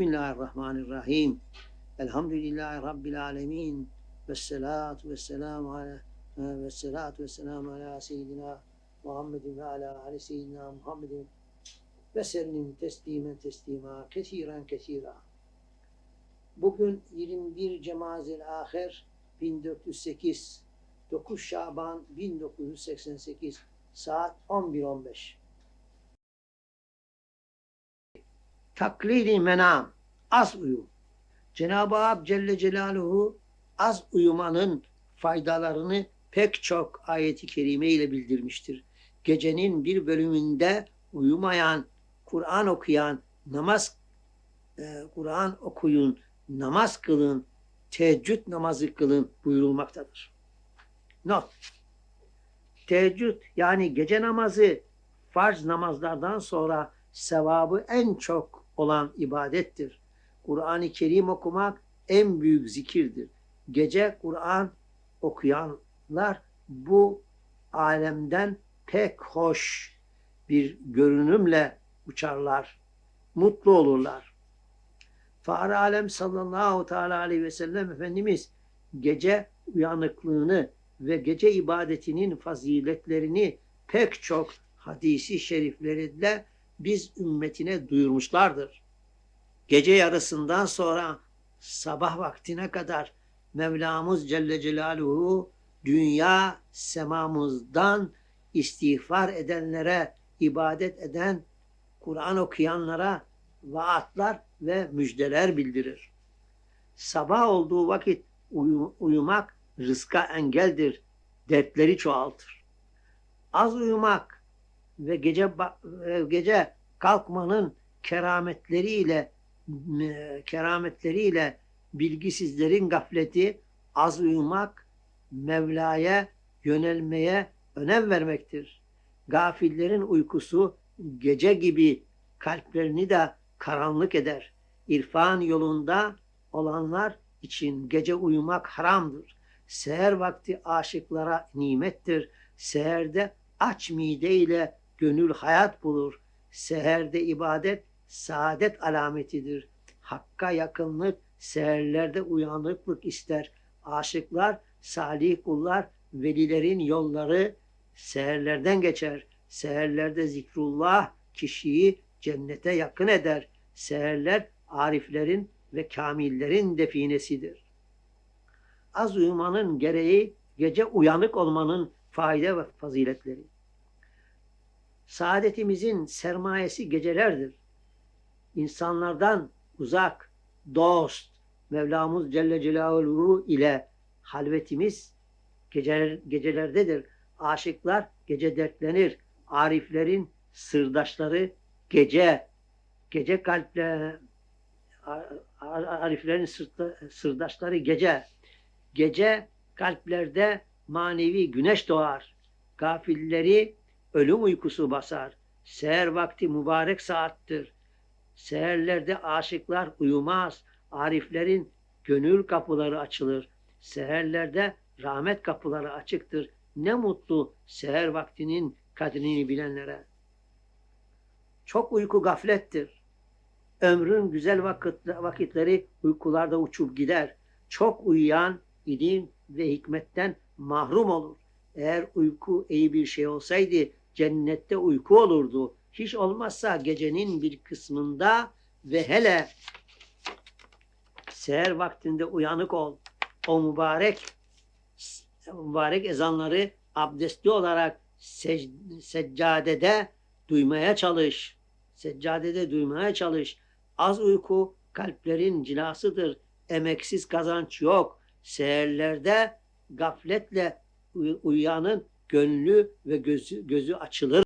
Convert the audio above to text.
Bismillahirrahmanirrahim. Elhamdülillahi Rabbil alemin. Vessalatu vesselamu ala vessalatu vesselamu ala seyyidina Muhammedin ve ala ali seyyidina Muhammedin ve sellim teslimen teslima kesiren kesira. Bugün 21 Cemazil Ahir 1408 9 Şaban 1988 saat 11.15 Taklidi menam az uyu. Cenab-ı Hak Celle Celaluhu az uyumanın faydalarını pek çok ayeti kerime ile bildirmiştir. Gecenin bir bölümünde uyumayan, Kur'an okuyan, namaz e, Kur'an okuyun, namaz kılın, teheccüd namazı kılın buyurulmaktadır. Not. Teheccüd yani gece namazı farz namazlardan sonra sevabı en çok olan ibadettir. Kur'an-ı Kerim okumak en büyük zikirdir. Gece Kur'an okuyanlar bu alemden pek hoş bir görünümle uçarlar, mutlu olurlar. Fahri Alem sallallahu teala aleyhi ve sellem Efendimiz gece uyanıklığını ve gece ibadetinin faziletlerini pek çok hadisi şeriflerinde biz ümmetine duyurmuşlardır. Gece yarısından sonra sabah vaktine kadar Mevlamız Celle Celaluhu dünya semamızdan istiğfar edenlere, ibadet eden, Kur'an okuyanlara vaatlar ve müjdeler bildirir. Sabah olduğu vakit uyu- uyumak rızka engeldir, dertleri çoğaltır. Az uyumak ve gece gece kalkmanın kerametleriyle e, kerametleriyle bilgisizlerin gafleti az uyumak Mevla'ya yönelmeye önem vermektir. Gafillerin uykusu gece gibi kalplerini de karanlık eder. İrfan yolunda olanlar için gece uyumak haramdır. Seher vakti aşıklara nimettir. Seherde aç mideyle gönül hayat bulur. Seherde ibadet saadet alametidir. Hakka yakınlık seherlerde uyanıklık ister. Aşıklar, salih kullar, velilerin yolları seherlerden geçer. Seherlerde zikrullah kişiyi cennete yakın eder. Seherler ariflerin ve kamillerin definesidir. Az uyumanın gereği gece uyanık olmanın fayda ve faziletleri. Saadetimizin sermayesi gecelerdir. İnsanlardan uzak, dost, Mevlamız Celle Celaluhu ile halvetimiz geceler, gecelerdedir. Aşıklar gece dertlenir. Ariflerin sırdaşları gece, gece kalple ariflerin sırdaşları gece. Gece kalplerde manevi güneş doğar. Gafilleri ölüm uykusu basar. Seher vakti mübarek saattir. Seherlerde aşıklar uyumaz. Ariflerin gönül kapıları açılır. Seherlerde rahmet kapıları açıktır. Ne mutlu seher vaktinin kadrini bilenlere. Çok uyku gaflettir. Ömrün güzel vakit, vakitleri uykularda uçup gider. Çok uyuyan ilim ve hikmetten mahrum olur. Eğer uyku iyi bir şey olsaydı cennette uyku olurdu. Hiç olmazsa gecenin bir kısmında ve hele seher vaktinde uyanık ol. O mübarek mübarek ezanları abdestli olarak sec- seccadede duymaya çalış. Seccadede duymaya çalış. Az uyku kalplerin cilasıdır. Emeksiz kazanç yok. Seherlerde gafletle uy- uyuyanın gönlü ve gözü, gözü açılır.